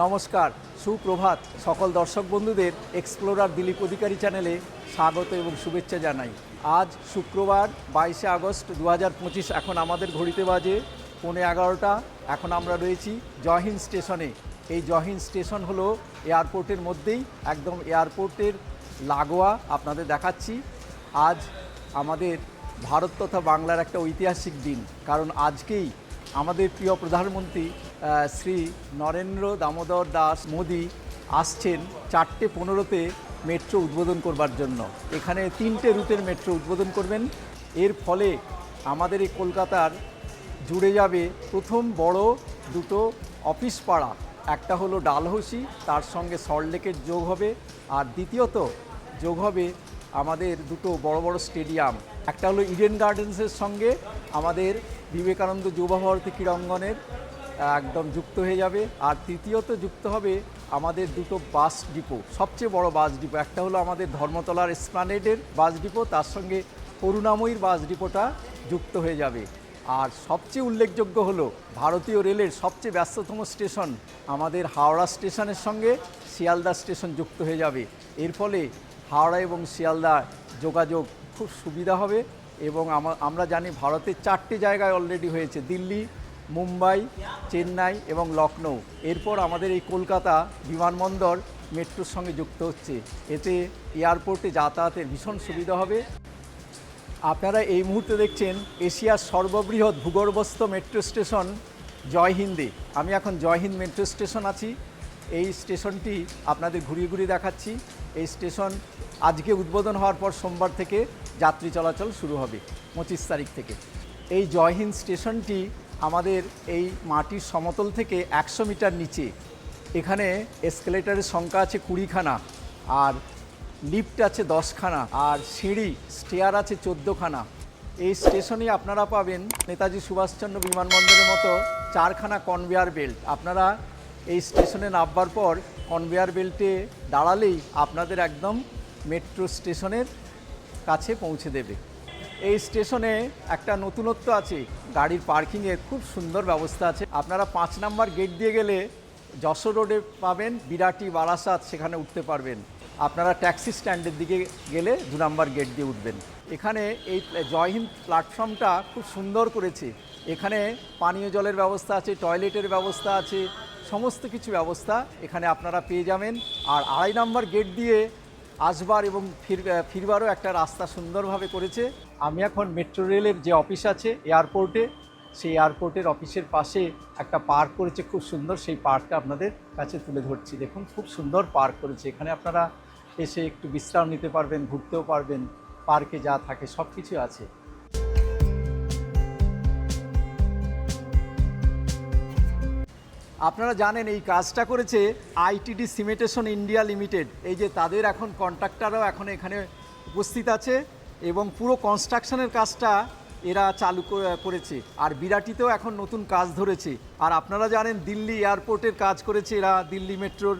নমস্কার, সুপ্রভাত। সকল দর্শক বন্ধুদের এক্সপ্লোরার দিলীপ অধিকারী চ্যানেলে স্বাগত এবং শুভেচ্ছা জানাই। আজ শুক্রবার, বাইশে আগস্ট দু হাজার পঁচিশ, এখন আমাদের ঘড়িতে বাজে পৌনে এগারোটা। এখন আমরা রয়েছি জয়হিন্দ স্টেশনে। এই জয়হিন্দ স্টেশন হলো এয়ারপোর্টের মধ্যেই, একদম এয়ারপোর্টের লাগোয়া আপনাদের দেখাচ্ছি। আজ আমাদের ভারত তথা বাংলার একটা ঐতিহাসিক দিন। কারণ আজকেই আমাদের প্রিয় প্রধানমন্ত্রী শ্রী নরেন্দ্র দামোদর দাস মোদি আসছেন চারটে পনেরোতে মেট্রো উদ্বোধন করবার জন্য। এখানে তিনটে রুটের মেট্রো উদ্বোধন করবেন। এর ফলে আমাদের এই কলকাতার জুড়ে যাবে প্রথম বড় দুটো অফিস পাড়া। একটা হলো ডালহৌসি, তার সঙ্গে সল্টলেকের যোগ হবে। আর দ্বিতীয়ত যোগ হবে আমাদের দুটো বড় বড় স্টেডিয়াম। একটা হলো ইডেন গার্ডেন্সের সঙ্গে আমাদের বিবেকানন্দ যুব ভারতী ক্রীড়াঙ্গনের একদম যুক্ত হয়ে যাবে। আর তৃতীয়ত যুক্ত হবে আমাদের দুটো বাস ডিপো, সবচেয়ে বড় বাস ডিপো। একটা হলো আমাদের ধর্মতলার এসপ্লানেডের বাস ডিপো, তার সঙ্গে করুণাময়ীর বাস ডিপোটা যুক্ত হয়ে যাবে। আর সবচেয়ে উল্লেখযোগ্য হলো ভারতীয় রেলের সবচেয়ে ব্যস্ততম স্টেশন আমাদের হাওড়া স্টেশনের সঙ্গে শিয়ালদা স্টেশন যুক্ত হয়ে যাবে। এর ফলে হাওড়া এবং শিয়ালদা যোগাযোগ খুব সুবিধা হবে এবং আমরা জানি ভারতের চারটি জায়গায় অলরেডি হয়েছে, দিল্লি, মুম্বাই, চেন্নাই এবং লখনৌ। এরপর আমাদের এই কলকাতা বিমানবন্দর মেট্রোর সঙ্গে যুক্ত হচ্ছে। এতে এয়ারপোর্টে যাতায়াতের ভীষণ সুবিধা হবে। আপনারা এই মুহূর্তে দেখছেন এশিয়ার সর্ববৃহৎ ভূগর্ভস্থ মেট্রো স্টেশন জয়হিন্দে আমি এখন জয়হিন্দ মেট্রো স্টেশন আছি। এই স্টেশনটি আপনাদের ঘুরিয়ে ঘুরিয়ে দেখাচ্ছি। এই স্টেশন আজকে উদ্বোধন হওয়ার পর সোমবার থেকে যাত্রী চলাচল শুরু হবে পঁচিশ তারিখ থেকে। এই জয়হিন্দ স্টেশনটি আমাদের এই মাটির সমতল থেকে একশো মিটার নিচে। এখানে এসকেলেটারের সংখ্যা আছে কুড়িখানা আর লিফট আছে দশখানা আর সিঁড়ি, স্টেয়ার আছে চোদ্দোখানা। এই স্টেশনে আপনারা পাবেন নেতাজি সুভাষচন্দ্র বিমানবন্দরের মতো চারখানা কনভেয়ার বেল্ট। আপনারা এই স্টেশনে নামবার পর কনভেয়ার বেল্টে দাঁড়ালেই আপনাদের একদম মেট্রো স্টেশনের কাছে পৌঁছে দেবে। এই স্টেশনে একটা নতুনত্ব আছে, গাড়ির পার্কিংয়ের খুব সুন্দর ব্যবস্থা আছে। আপনারা পাঁচ নাম্বার গেট দিয়ে গেলে যশোর রোডে পাবেন, বিরাটি, বারাসাত সেখানে উঠতে পারবেন। আপনারা ট্যাক্সি স্ট্যান্ডের দিকে গেলে দু নাম্বার গেট দিয়ে উঠবেন। এখানে এই জয়হিন্দ প্ল্যাটফর্মটা খুব সুন্দর করেছে। এখানে পানীয় জলের ব্যবস্থা আছে, টয়লেটের ব্যবস্থা আছে সমস্ত কিছু ব্যবস্থা এখানে আপনারা পেয়ে যাবেন। আর আড়াই নাম্বার গেট দিয়ে আসবার এবং ফির ফিরবারও একটা রাস্তা সুন্দরভাবে করেছে। আমি এখন মেট্রো রেলের যে অফিস আছে এয়ারপোর্টে, সেই এয়ারপোর্টের অফিসের পাশে একটা পার্ক করেছে, খুব সুন্দর। সেই পার্কটা আপনাদের কাছে তুলে ধরছি। দেখুন, খুব সুন্দর পার্ক করেছে। এখানে আপনারা এসে একটু বিশ্রাম নিতে পারবেন, ঘুরতেও পারবেন। পার্কে যা থাকে সব কিছু আছে। আপনারা জানেন এই কাজটা করেছে আইটিডি সিমেন্টেশন ইন্ডিয়া লিমিটেড। এই যে তাদের এখন কন্ট্রাক্টরও এখন এখানে উপস্থিত আছে এবং পুরো কনস্ট্রাকশনের কাজটা এরা চালু করেছে। আর বিরাটিতেও এখন নতুন কাজ ধরেছে। আর আপনারা জানেন দিল্লি এয়ারপোর্টের কাজ করেছে এরা, দিল্লি মেট্রোর।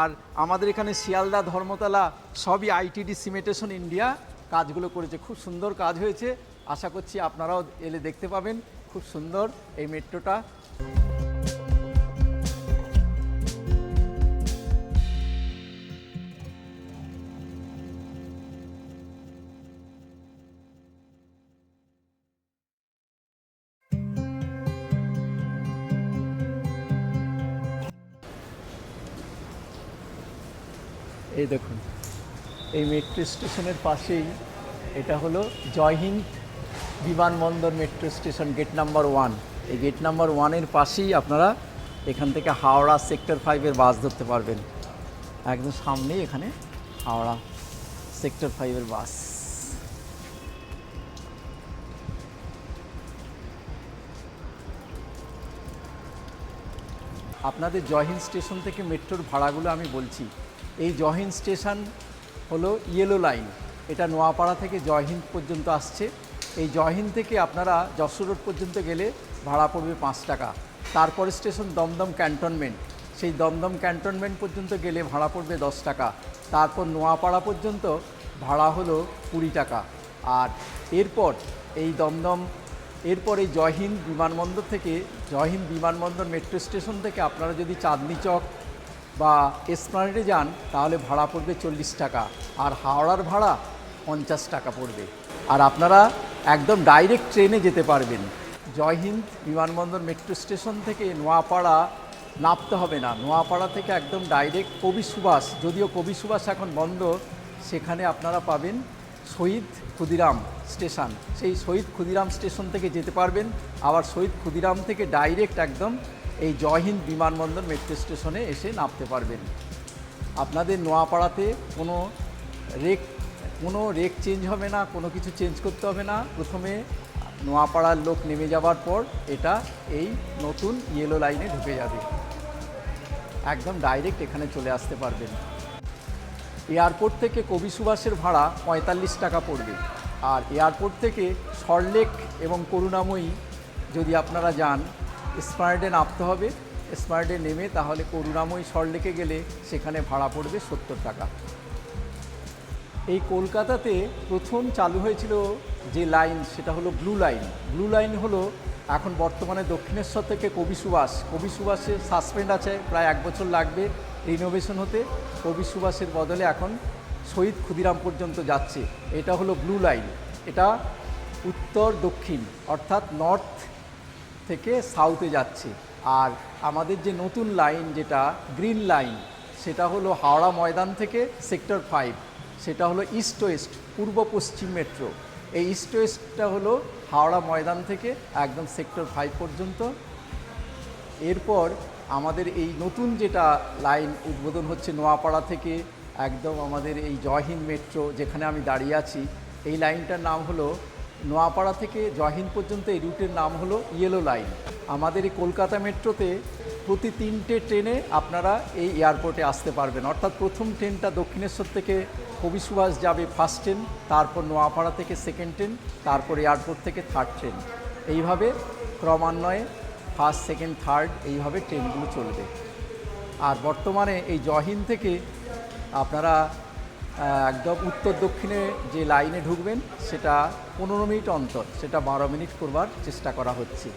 আর আমাদের এখানে শিয়ালদা, ধর্মতলা সবই আইটিডি সিমেন্টেশন ইন্ডিয়া কাজগুলো করেছে। খুব সুন্দর কাজ হয়েছে। আশা করছি আপনারাও এলে দেখতে পাবেন। খুব সুন্দর এই মেট্রোটা। এই দেখুন, এই মেট্রো স্টেশনের পাশেই এটা হলো জয়হিন্দ বিমানবন্দর metro station gate number one এই গেট নাম্বার ওয়ানের পাশেই আপনারা এখান থেকে হাওড়া সেক্টর ফাইভের বাস ধরতে পারবেন। একদম সামনেই এখানে হাওড়া সেক্টর ফাইভের বাস। আপনাদের জয়হিন্দ স্টেশন থেকে মেট্রোর ভাড়াগুলো আমি বলছি। এই জয়হিন্দ স্টেশন হলো ইয়েলো লাইন এটা নোয়াপাড়া থেকে জয়হিন্দ পর্যন্ত আসছে। এই জয়হিন্দ থেকে আপনারা যশোর রোড পর্যন্ত গেলে ভাড়া পড়বে পাঁচ টাকা। তারপরে স্টেশন দমদম ক্যান্টনমেন্ট সেই দমদম ক্যান্টনমেন্ট পর্যন্ত গেলে ভাড়া পড়বে দশ টাকা। তারপর নোয়াপাড়া পর্যন্ত ভাড়া হলো কুড়ি টাকা। আর এরপর এই দমদম, এরপর এই জয়হিন্দ বিমানবন্দর থেকে, জয়হিন্দ বিমানবন্দর মেট্রো স্টেশন থেকে আপনারা যদি চাঁদনি চক বা এসপ্লানেডে যান, তাহলে ভাড়া পড়বে চল্লিশ টাকা। আর হাওড়ার ভাড়া পঞ্চাশ টাকা পড়বে। আর আপনারা একদম ডাইরেক্ট ট্রেনে যেতে পারবেন। জয়হিন্দ বিমানবন্দর মেট্রো স্টেশন থেকে নোয়াপাড়া নামতে হবে না। নোয়াপাড়া থেকে একদম ডাইরেক্ট কবি সুভাষ, যদিও কবি সুভাষ এখন বন্ধ, সেখানে আপনারা পাবেন শহীদ ক্ষুদিরাম স্টেশন। সেই শহীদ ক্ষুদিরাম স্টেশন থেকে যেতে পারবেন। আবার শহীদ ক্ষুদিরাম থেকে ডাইরেক্ট একদম এই জয়হিন্দ বিমানবন্দর মেট্রো স্টেশনে এসে নামতে পারবেন। আপনাদের নোয়াপাড়াতে কোনো রেক কোনো রেক চেঞ্জ হবে না, কোনো কিছু চেঞ্জ করতে হবে না। প্রথমে নোয়াপাড়ার লোক নেমে যাওয়ার পর এটা এই নতুন ইয়েলো লাইনে ঢুকে যাবে। একদম ডাইরেক্ট এখানে চলে আসতে পারবেন। এয়ারপোর্ট থেকে কবি সুভাষের ভাড়া পঁয়তাল্লিশ টাকা পড়বে। আর এয়ারপোর্ট থেকে সরলেক এবং করুণাময়ী যদি আপনারা যান স্পার্ডে নামতে হবে। স্পার্ডে নেমে তাহলে করুণাময়ী সরলেকে গেলে সেখানে ভাড়া পড়বে সত্তর টাকা। এই কলকাতাতে প্রথম চালু হয়েছিল যে লাইন, সেটা হলো ব্লু লাইন। ব্লু লাইন হলো এখন বর্তমানে দক্ষিণেশ্বর থেকে কবি সুভাষ। কবি সুভাষের সাসপেন্ড আছে, প্রায় এক বছর লাগবে রিনোভেশন হতে। কবি সুভাষের বদলে এখন শহীদ ক্ষুদিরাম পর্যন্ত যাচ্ছে। এটা হলো ব্লু লাইন। এটা উত্তর দক্ষিণ, অর্থাৎ নর্থ থেকে সাউথে যাচ্ছে। আর আমাদের যে নতুন লাইন যেটা গ্রিন লাইন সেটা হলো হাওড়া ময়দান থেকে সেক্টর ফাইভ সেটা হলো ইস্ট ওয়েস্ট পূর্ব পশ্চিম মেট্রো এই ইস্ট ওয়েস্টটা হলো হাওড়া ময়দান থেকে একদম সেক্টর ফাইভ পর্যন্ত। এরপর আমাদের এই নতুন যেটা লাইন উদ্বোধন হচ্ছে নোয়াপাড়া থেকে একদম আমাদের এই জয়হিন্দ মেট্রো যেখানে আমি দাঁড়িয়ে আছি, এই লাইনটার নাম হলো নোয়াপাড়া থেকে জয়হিন্দ পর্যন্ত এই রুটের নাম হলো ইয়েলো লাইন আমাদের এই কলকাতা মেট্রোতে প্রতি তিনটে ট্রেনে আপনারা এই এয়ারপোর্টে আসতে পারবেন। অর্থাৎ প্রথম ট্রেনটা দক্ষিণেশ্বর থেকে কবি সুভাষ যাবে ফার্স্ট ট্রেন তারপর নোয়াপাড়া থেকে সেকেন্ড ট্রেন তারপর এয়ারপোর্ট থেকে থার্ড ট্রেন এইভাবে ক্রমান্বয়ে ফার্স্ট সেকেন্ড থার্ড এইভাবে ট্রেনগুলো চলবে। আর বর্তমানে এই জহিন থেকে আপনারা একদম উত্তর দক্ষিণে যে লাইনে ঢুকবেন, সেটা পনেরো মিনিট অন্তর, সেটা বারো মিনিট করবার চেষ্টা করা হচ্ছে।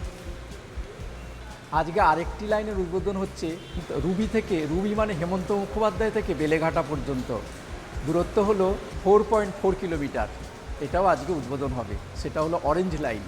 আজকে আরেকটি লাইনের উদ্বোধন হচ্ছে রুবি থেকে, রুবি মানে হেমন্ত মুখোপাধ্যায় থেকে বেলেঘাটা পর্যন্ত। দূরত্ব হলো ফোর পয়েন্ট ফোর কিলোমিটার এটাও আজকে উদ্বোধন হবে। সেটা হলো অরেঞ্জ লাইন